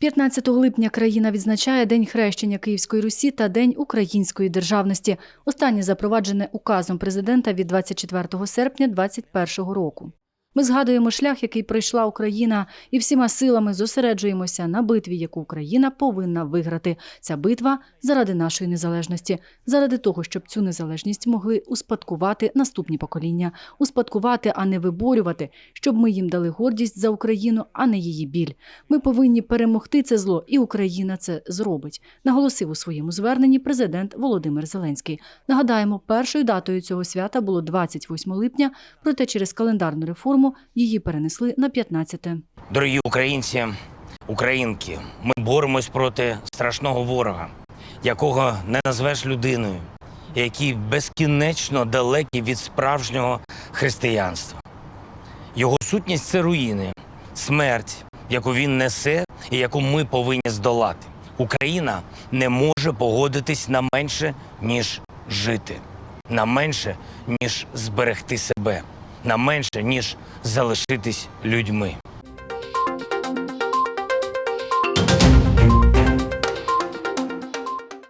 15 липня країна відзначає День хрещення Київської Русі та День української державності. Останнє запроваджене указом президента від 24 серпня 2021 року. Ми згадуємо шлях, який пройшла Україна, і всіма силами зосереджуємося на битві, яку Україна повинна виграти. Ця битва заради нашої незалежності, заради того, щоб цю незалежність могли успадкувати наступні покоління, успадкувати, а не виборювати, щоб ми їм дали гордість за Україну, а не її біль. Ми повинні перемогти це зло, і Україна це зробить, наголосив у своєму зверненні президент Володимир Зеленський. Нагадаємо, першою датою цього свята було 28 липня, проте через календарну реформу її перенесли на 15. Дорогі українці, українки, ми боремось проти страшного ворога, якого не назвеш людиною, який безкінечно далекий від справжнього християнства. Його сутність це руїни, смерть, яку він несе і яку ми повинні здолати. Україна не може погодитись на менше, ніж жити, на менше, ніж зберегти себе, на менше, ніж залишитись людьми.